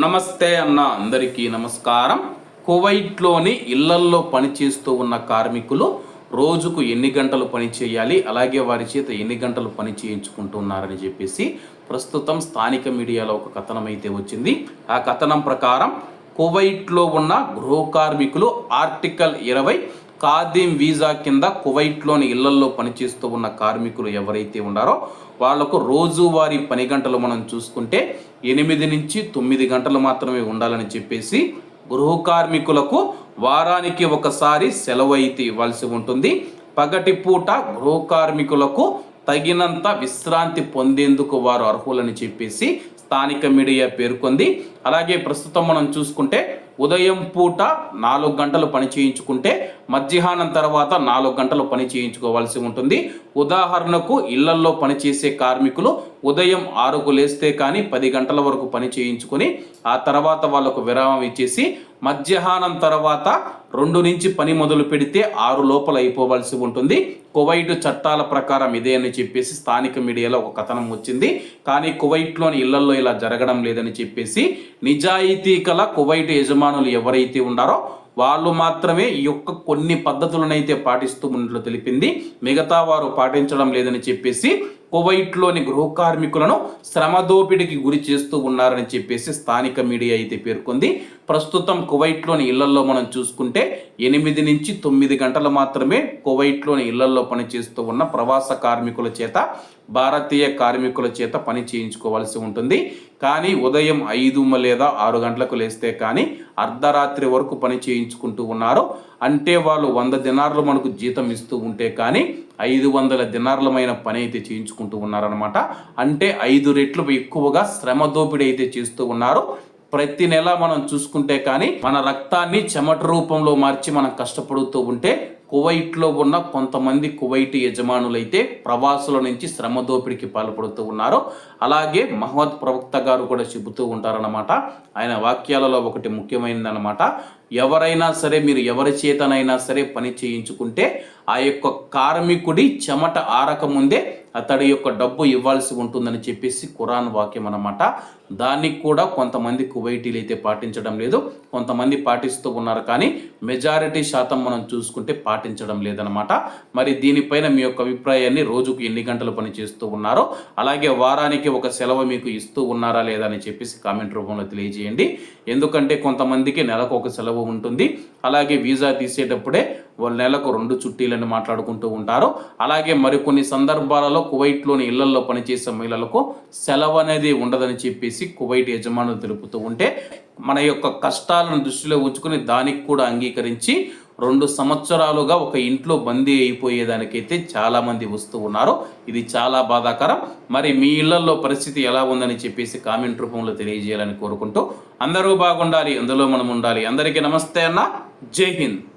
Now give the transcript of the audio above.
నమస్తే అన్న అందరికీ నమస్కారం. కువైట్లోని ఇళ్ళల్లో పనిచేస్తూ ఉన్న కార్మికులు రోజుకు ఎన్ని గంటలు పని చేయాలి అలాగే వారి చేత ఎన్ని గంటలు పని చేయించుకుంటున్నారని చెప్పేసి ప్రస్తుతం స్థానిక మీడియాలో ఒక కథనం అయితే వచ్చింది. ఆ కథనం ప్రకారం కువైట్లో ఉన్న గృహ కార్మికులు ఆర్టికల్ ఇరవై ఖాదీం వీసా కింద కువైట్లోని ఇళ్ళల్లో పనిచేస్తూ ఉన్న కార్మికులు ఎవరైతే ఉన్నారో వాళ్ళకు రోజువారీ పని గంటలు మనం చూసుకుంటే ఎనిమిది నుంచి తొమ్మిది గంటలు మాత్రమే ఉండాలని చెప్పేసి గృహ కార్మికులకు వారానికి ఒకసారి సెలవు అయితే ఇవ్వాల్సి ఉంటుంది. పగటి పూట గృహ కార్మికులకు తగినంత విశ్రాంతి పొందేందుకు వారు అర్హులని చెప్పేసి స్థానిక మీడియా పేర్కొంది. అలాగే ప్రస్తుతం మనం చూసుకుంటే ఉదయం పూట నాలుగు గంటలు పని చేయించుకుంటే మధ్యాహ్నం తర్వాత నాలుగు గంటలు పని చేయించుకోవాల్సి ఉంటుంది. ఉదాహరణకు ఇళ్ళల్లో పనిచేసే కార్మికులు ఉదయం ఆరుకు లేస్తే కానీ పది గంటల వరకు పని చేయించుకొని ఆ తర్వాత వాళ్ళకు విరామం ఇచ్చేసి మధ్యాహ్నం తర్వాత రెండు నుంచి పని మొదలు పెడితే ఆరు లోపల అయిపోవాల్సి ఉంటుంది. కువైట్ చట్టాల ప్రకారం ఇదే అని చెప్పేసి స్థానిక మీడియాలో ఒక కథనం వచ్చింది. కానీ కువైట్లోని ఇళ్ళలో ఇలా జరగడం లేదని చెప్పేసి నిజాయితీ కల కువైట్ యజమానులు ఎవరైతే ఉన్నారో వాళ్ళు మాత్రమే ఈ యొక్క కొన్ని పద్ధతులనైతే పాటిస్తూ ఉన్నట్లు తెలిపింది. మిగతా వారు పాటించడం లేదని చెప్పేసి కువైట్లోని గృహ కార్మికులను శ్రమ దోపిడీకి గురి చేస్తూ ఉన్నారని చెప్పేసి స్థానిక మీడియా అయితే పేర్కొంది. ప్రస్తుతం కువైట్లోని ఇళ్ళల్లో మనం చూసుకుంటే ఎనిమిది నుంచి తొమ్మిది గంటలు మాత్రమే కువైట్లోని ఇళ్ళల్లో పనిచేస్తూ ఉన్న ప్రవాస కార్మికుల చేత భారతీయ కార్మికుల చేత పని చేయించుకోవాల్సి ఉంటుంది. కానీ ఉదయం ఐదు లేదా ఆరు గంటలకు లేస్తే కానీ అర్ధరాత్రి వరకు పని చేయించుకుంటూ ఉన్నారు. అంటే వాళ్ళు వంద దినార్లు మనకు జీతం ఇస్తూ ఉంటే కానీ ఐదు వందల దినార్లమైన పని అయితే చేయించుకుంటూ ఉన్నారనమాట అంటే ఐదు రెట్లు ఎక్కువగా శ్రమ దోపిడీ అయితే చేస్తూ ఉన్నారు. ప్రతి నెల మనం చూసుకుంటే కానీ మన రక్తాన్ని చెమట రూపంలో మార్చి మనం కష్టపడుతూ ఉంటే కువైట్లో ఉన్న కొంతమంది కువైట్ యజమానులైతే ప్రవాసుల నుంచి శ్రమ దోపిడికి పాల్పడుతూ ఉన్నారు. అలాగే మహమ్మద్ ప్రవక్త గారు కూడా చెబుతూ ఉంటారన్నమాట. ఆయన వాక్యాలలో ఒకటి ముఖ్యమైనదన్నమాట. ఎవరైనా సరే మీరు ఎవరి చేతనైనా సరే పని చేయించుకుంటే ఆ యొక్క కార్మికుడి చెమట ఆరకముందే అతడి యొక్క డబ్బు ఇవ్వాల్సి ఉంటుందని చెప్పేసి ఖురాన్ వాక్యం అన్నమాట. దానికి కూడా కొంతమంది కువైటీలు అయితే పాటించడం లేదు. కొంతమంది పాటిస్తూ ఉన్నారు కానీ మెజారిటీ శాతం మనం చూసుకుంటే పాటించడం లేదనమాట మరి దీనిపైన మీ యొక్క అభిప్రాయాన్ని రోజుకు ఎన్ని గంటలు పని చేస్తూ ఉన్నారో అలాగే వారానికి ఒక సెలవు మీకు ఇస్తూ ఉన్నారా లేదా అని చెప్పేసి కామెంట్ రూపంలో తెలియజేయండి. ఎందుకంటే కొంతమందికి నెలకు ఒక సెలవు ఉంటుంది. అలాగే వీసా తీసేటప్పుడే వాళ్ళు నెలకు రెండు చుట్టీలను మాట్లాడుకుంటూ ఉంటారు. అలాగే మరికొన్ని సందర్భాలలో కువైట్లోని ఇళ్ళలో పనిచేసే మహిళలకు సెలవు అనేది ఉండదని చెప్పేసి కువైట్ యజమానులు తెలుపుతూ ఉంటే మన యొక్క కష్టాలను దృష్టిలో ఉంచుకుని దానికి కూడా అంగీకరించి రెండు సంవత్సరాలుగా ఒక ఇంట్లో బందీ అయిపోయేదానికైతే చాలామంది వస్తూ ఉన్నారు. ఇది చాలా బాధాకరం. మరి మీ ఇళ్ళలో పరిస్థితి ఎలా ఉందని చెప్పేసి కామెంట్ రూపంలో తెలియజేయాలని కోరుకుంటూ అందరూ బాగుండాలి అందులో మనం ఉండాలి. అందరికీ నమస్తే అన్న. జై హింద్.